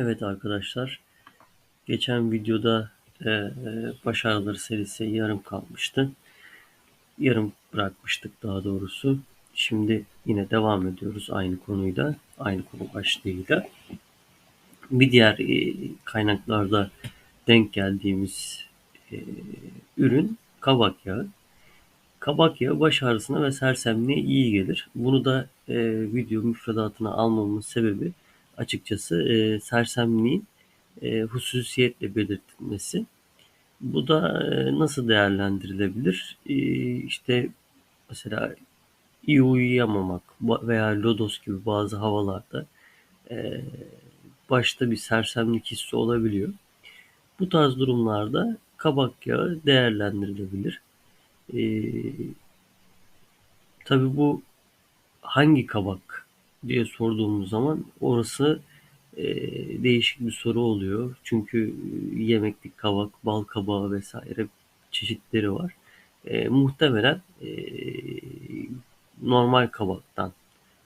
Evet arkadaşlar, geçen videoda e, e, baş serisi yarım kalmıştı. Yarım bırakmıştık daha doğrusu. Şimdi yine devam ediyoruz aynı konuyla, aynı konu başlığıyla. Bir diğer e, kaynaklarda denk geldiğimiz e, ürün kabak yağı. Kabak yağı baş ağrısına ve sersemliğe iyi gelir. Bunu da e, video müfredatına almamın sebebi açıkçası e, sersemliğin e, hususiyetle belirtilmesi. Bu da e, nasıl değerlendirilebilir? E, işte mesela iyi uyuyamamak veya lodos gibi bazı havalarda e, başta bir sersemlik hissi olabiliyor. Bu tarz durumlarda kabak yağı değerlendirilebilir. E, tabii bu hangi kabak diye sorduğumuz zaman orası e, değişik bir soru oluyor. Çünkü yemeklik kabak, bal kabağı vesaire çeşitleri var. E, muhtemelen e, normal kabaktan.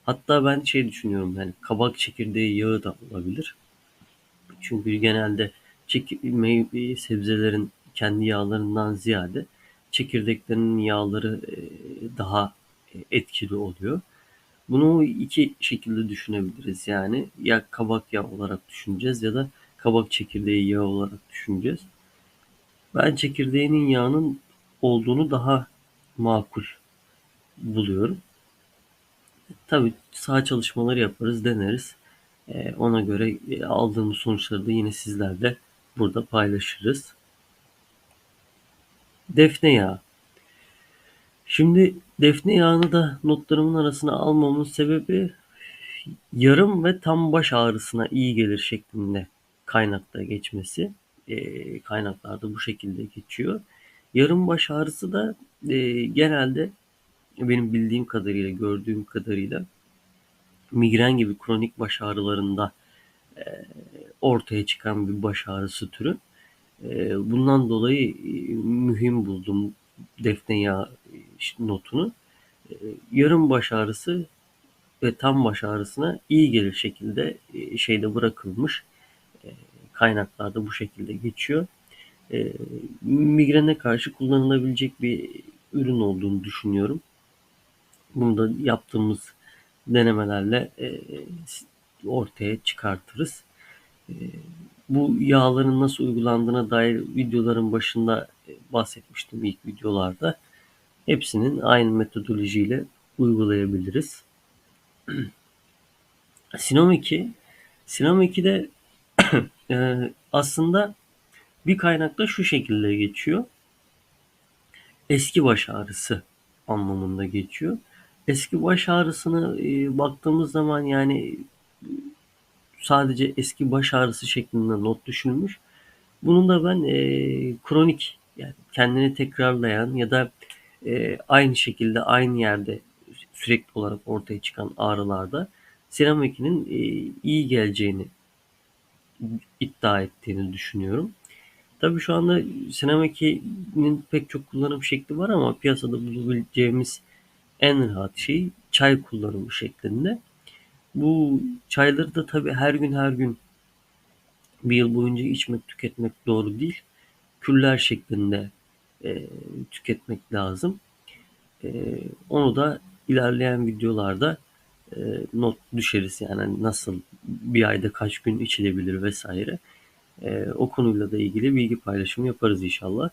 Hatta ben şey düşünüyorum yani kabak çekirdeği yağı da olabilir. Çünkü genelde çek sebzelerin kendi yağlarından ziyade çekirdeklerinin yağları e, daha etkili oluyor. Bunu iki şekilde düşünebiliriz yani. Ya kabak yağı olarak düşüneceğiz ya da kabak çekirdeği yağı olarak düşüneceğiz. Ben çekirdeğinin yağının olduğunu daha makul buluyorum. Tabii sağ çalışmaları yaparız, deneriz. Ee, ona göre e, aldığımız sonuçları da yine sizlerle burada paylaşırız. Defne yağı. Şimdi defne yağını da notlarımın arasına almamın sebebi yarım ve tam baş ağrısına iyi gelir şeklinde kaynakta geçmesi. E, kaynaklarda bu şekilde geçiyor. Yarım baş ağrısı da e, genelde benim bildiğim kadarıyla, gördüğüm kadarıyla migren gibi kronik baş ağrılarında e, ortaya çıkan bir baş ağrısı türü. E, bundan dolayı e, mühim buldum defne yağı notunu. E, yarım baş ağrısı ve tam baş ağrısına iyi gelir şekilde e, şeyde bırakılmış. E, kaynaklarda bu şekilde geçiyor. Migrene karşı kullanılabilecek bir ürün olduğunu düşünüyorum. Bunu da yaptığımız denemelerle ortaya çıkartırız. Bu yağların nasıl uygulandığına dair videoların başında bahsetmiştim ilk videolarda. Hepsinin aynı metodolojiyle uygulayabiliriz. Sinom 2 Sinom 2'de e, aslında bir kaynakta şu şekilde geçiyor. Eski baş ağrısı anlamında geçiyor. Eski baş ağrısını e, baktığımız zaman yani sadece eski baş ağrısı şeklinde not düşünülmüş. Bunun da ben e, kronik yani kendini tekrarlayan ya da e, aynı şekilde aynı yerde sürekli olarak ortaya çıkan ağrılarda Sinan Veki'nin e, iyi geleceğini iddia ettiğini düşünüyorum. Tabii şu anda Sinan Veki'nin pek çok kullanım şekli var ama piyasada bulabileceğimiz en rahat şey çay kullanımı şeklinde. Bu çayları da tabii her gün her gün bir yıl boyunca içmek, tüketmek doğru değil. Küller şeklinde e, tüketmek lazım. E, onu da ilerleyen videolarda e, not düşeriz yani nasıl bir ayda kaç gün içilebilir vesaire. E, o konuyla da ilgili bilgi paylaşımı yaparız inşallah.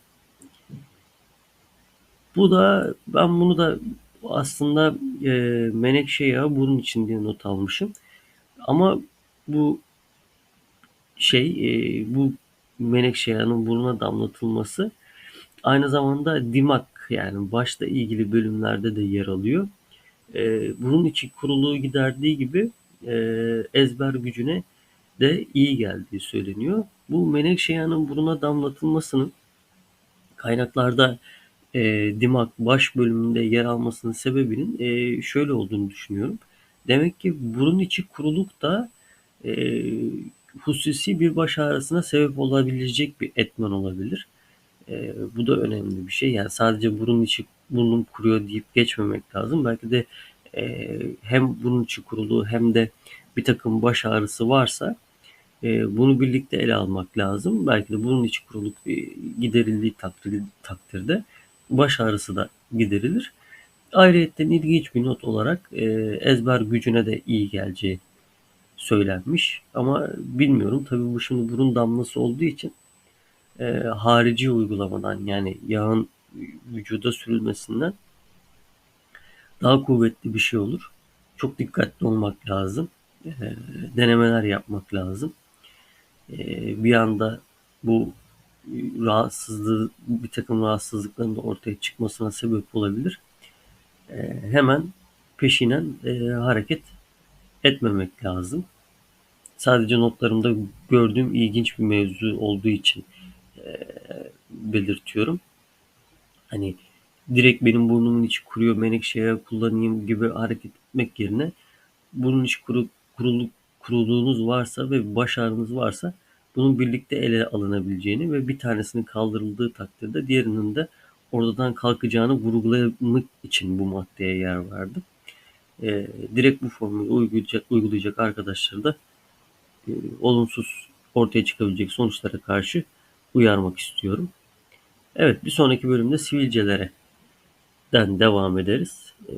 Bu da ben bunu da aslında e, menekşe yağı bunun için diye not almışım. Ama bu şey e, bu menekşe yağının burnuna damlatılması aynı zamanda dimak yani başla ilgili bölümlerde de yer alıyor e, bunun için kuruluğu giderdiği gibi e, ezber gücüne de iyi geldiği söyleniyor. Bu menekşe buruna damlatılmasının kaynaklarda e, dimak baş bölümünde yer almasının sebebinin e, şöyle olduğunu düşünüyorum. Demek ki burun içi kuruluk da e, hususi bir baş ağrısına sebep olabilecek bir etmen olabilir. E, bu da önemli bir şey. Yani sadece burun içi burnum kuruyor deyip geçmemek lazım. Belki de e, hem burun içi kuruluğu hem de bir takım baş ağrısı varsa E, bunu birlikte ele almak lazım. Belki de bunun içi kuruluk e, giderildiği takdir, takdirde baş ağrısı da giderilir. Ayrıyetten ilginç bir not olarak e, ezber gücüne de iyi geleceği söylenmiş. Ama bilmiyorum tabii bu şimdi burun damlası olduğu için e, harici uygulamadan yani yağın vücuda sürülmesinden daha kuvvetli bir şey olur. Çok dikkatli olmak lazım. E, denemeler yapmak lazım. E, bir anda bu rahatsızlığı, bir takım rahatsızlıkların da ortaya çıkmasına sebep olabilir. E, hemen peşinen e, hareket etmemek lazım. Sadece notlarımda gördüğüm ilginç bir mevzu olduğu için belirtiyorum. Hani direkt benim burnumun içi kuruyor menekşeye kullanayım gibi hareket etmek yerine burnun içi kuru, kurulu, kuruluğunuz varsa ve baş ağrınız varsa bunun birlikte ele alınabileceğini ve bir tanesinin kaldırıldığı takdirde diğerinin de oradan kalkacağını vurgulamak için bu maddeye yer verdim. E, direkt bu formülü uygulayacak, uygulayacak arkadaşları da e, olumsuz ortaya çıkabilecek sonuçlara karşı uyarmak istiyorum. Evet bir sonraki bölümde sivilcelere den devam ederiz. E,